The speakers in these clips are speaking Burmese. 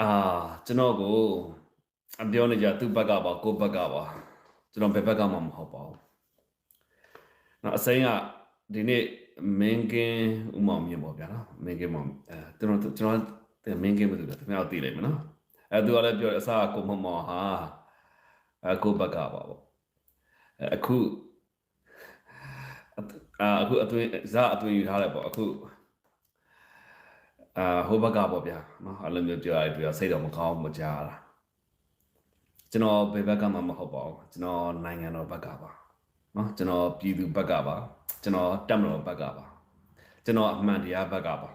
အာကျွန်တော်ကိုအပြောနေကြသူ့ဘက်ကပါကိုယ့်ဘက်ကပါကျွန်တော်ဘယ်ဘက်ကမှမဟုတ်ပါဘူး။နော်အစိမ်းကဒီနေ့မင်းကင်းဥမောင်မြင်ပေါ့ဗျာနော်မင်းကင်းမောင်အဲကျွန်တော်ကျွန်တော်မင်းကင်းမသိဘူးခင်ဗျားသိလိမ့်မယ်နော်အဲသူကလည်းပြောတယ်အစားကကိုမမောင်ဟာအဲကိုယ့်ဘက်ကပါပေါ့အဲအခုအာအခုအတွင်းဇာအတွင်းယူထားတယ်ပေါ့အခု အာဟိုဘက်ကပေါ့ဗျာနော်အဲ့လိုမျိုးပြောရပြီးတော့စိတ်တော့မကောင်းမကြတာကျွန်တော်ဘယ်ဘက်ကမှမဟုတ်ပါဘူးကျွန်တော်နိုင်ငံတော်ဘက်ကပါနော်ကျွန်တော်ပြည်သူဘက်ကပါကျွန်တော်တက်မတော်ဘက်ကပါကျွန်တော်အမှန်တရားဘက်ကပါ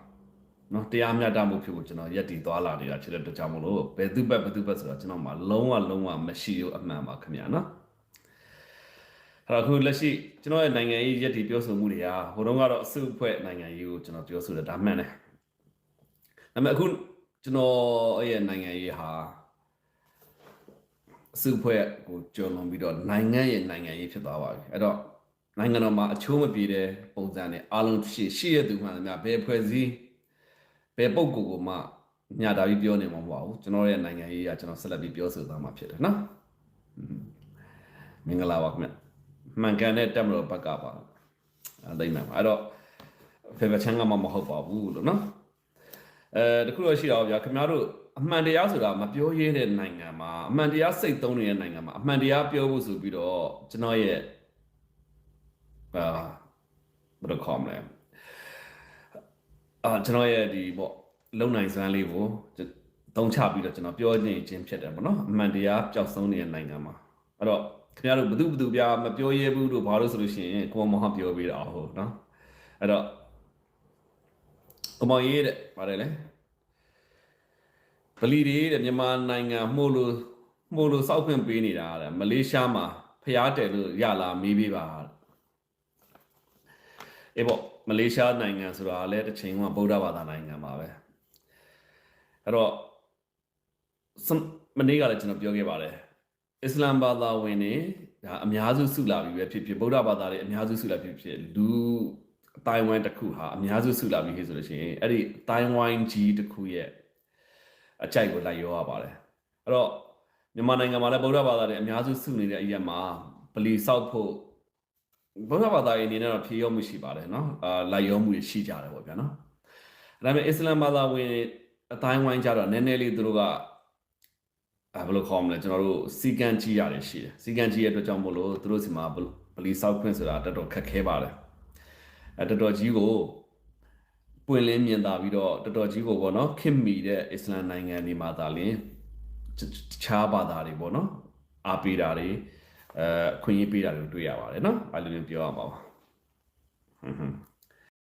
နော်တရားမျှတမှုဖြစ်ဖို့ကျွန်တော်ယက်တည်သွားလာနေတာဖြစ်တဲ့အတွက်ကြောင့်မလို့ဘယ်သူဘက်ဘယ်သူဘက်ဆိုတော့ကျွန်တော်မှလုံးဝလုံးဝမရှိဘူးအမှန်ပါခင်ဗျာနော်အဲ့တော့အခုလက်ရှိကျွန်တော်ရဲ့နိုင်ငံရေးယက်တည်ပြောဆိုမှုတွေကဟိုတုန်းကတော့အစုအဖွဲ့နိုင်ငံရေးကိုကျွန်တော်ပြောဆိုတယ်ဒါမှန်တယ် ဒါပေမဲ့အခုကျွန်တော်ရဲ့နိုင်ငံရေးဟာအစုဖွဲ့ကိုကျော်လွန်ပြီးတော့နိုင်ငံရဲ့နိုင်ငံရေးဖြစ်သွားပါပြီအဲ့တော့နိုင်ငံတော်မှာအချိုးမပြေတဲ့ပုံစံနဲ့အားလုံးရှိရှိရသူမှန်သမျှဘယ်ဖွဲ့စည်းဘယ်ပုံကိုယ်ကိုမှညတာပြီးပြောနေမှာမဟုတ်ပါဘူးကျွန်တော်ရဲ့နိုင်ငံရေးကကျွန်တော်ဆက်လက်ပြီးပြောဆိုသွားမှာဖြစ်တယ်နော်ဟွန်းမင်္ဂလာပါခင်ဗျမှန်ကန်တဲ့တက်မတော်ဘက်ကပါအဲ့လိမ့်မယ်ပါအဲ့တော့ဖေဖေချမ်းကမှမဟုတ်ပါဘူးလို့နော် အဲတခုတော့ရှိတော့ဗျာခင်ဗျားတို့အမှန်တရားဆိုတာမပြောရဲတဲ့နိုင်ငံမှာအမှန်တရားစိတ်သုံးနေတဲ့နိုင်ငံမှာအမှန်တရားပြောဖို့ဆိုပြီးတော့ကျွန်တော်ရဲ့အာဘယ်လိုခေါ်မလဲအာကျွန်တော်ရဲ့ဒီပေါ့လုံနိုင်စွမ်းလေးကိုတုံးချပြီးတော့ကျွန်တော်ပြောနေခြင်းဖြစ်တယ်ပေါ့နော်အမှန်တရားပျောက်ဆုံးနေတဲ့နိုင်ငံမှာအဲ့တော့ခင်ဗျားတို့ဘယ်သူဘယ်သူပြမပြောရဲဘူးတို့ဘာလို့ဆိုလို့ရှိရင်ကိုမမပြောပေးတာဟုတ်နော်အဲ့တော့ ကမောင်ရေးတဲ့ပါတယ်လေဗလီတွေတဲ့မြန်မာနိုင်ငံမှုလို့မှုလို့စောက်ခွင့်ပေးနေတာတဲ့မလေးရှားမှာဖျားတယ်လို့ရလာမေးပေးပါတဲ့အေးပေါ့မလေးရှားနိုင်ငံဆိုတာလည်းတစ်ချိန်ကဗုဒ္ဓဘာသာနိုင်ငံပါပဲအဲ့တော့စမမနေ့ကလည်းကျွန်တော်ပြောခဲ့ပါတယ်အစ္စလမ်ဘာသာဝင်တွေဒါအများစုစုလာပြီပဲဖြစ်ဖြစ်ဗုဒ္ဓဘာသာတွေအများစုစုလာဖြစ်ဖြစ်လူ အတိုင်းဝိုင်းတစ်ခုဟာအများစုစုလာပြီဆိုလို့ရှိရင်အဲ့ဒီအတိုင်းဝိုင်းကြီးတစ်ခုရဲ့ အကြိုက်ကိုလိုက်ရောရပါတယ်အဲ့တော့မြန်မာနိုင်ငံမှာလည်းဗုဒ္ဓဘာသာတွေအများစုစုနေတဲ့အရက်မှာဗလီဆောက်ဖို့ဗုဒ္ဓဘာသာရေးအနေနဲ့တော့ဖြေရောမှုရှိပါတယ်เนาะအာလိုက်ရောမှုတွေရှိကြတယ်ပေါ့ဗျာเนาะဒါပေမဲ့အစ္စလာမ်ဘာသာဝင်အတိုင်းဝိုင်းကြတော့နည်းနည်းလေးသူတို့ကအာဘယ်လိုခေါ်မလဲကျွန်တော်တို့စီကံကြီးရတယ်ရှိတယ်စီကံကြီးရဲ့အတွက်ကြောင့်မို့လို့သူတို့စီမှာဗလီဆောက်ခွင့်ဆိုတာတော်တော်ခက်ခဲပါတယ်အဲ တော်တော်ကြီးကိုပွင့်လင်းမြင်သာပြီးတော့တော်တော်ကြီးကိုပေါ့နော်ခင်မီတဲ့အစ္စလမ်နိုင်ငံတွေမှာသာလျှင်တခြားဘာသာတွေပေါ့နော်အားပေးတာတွေအဲအခွင့်အရေးပေးတာတွေတွေ့ရပါတယ်နော်အဲ့လိုမျိုးပြောရမှာပါဟွန်းဟွန်း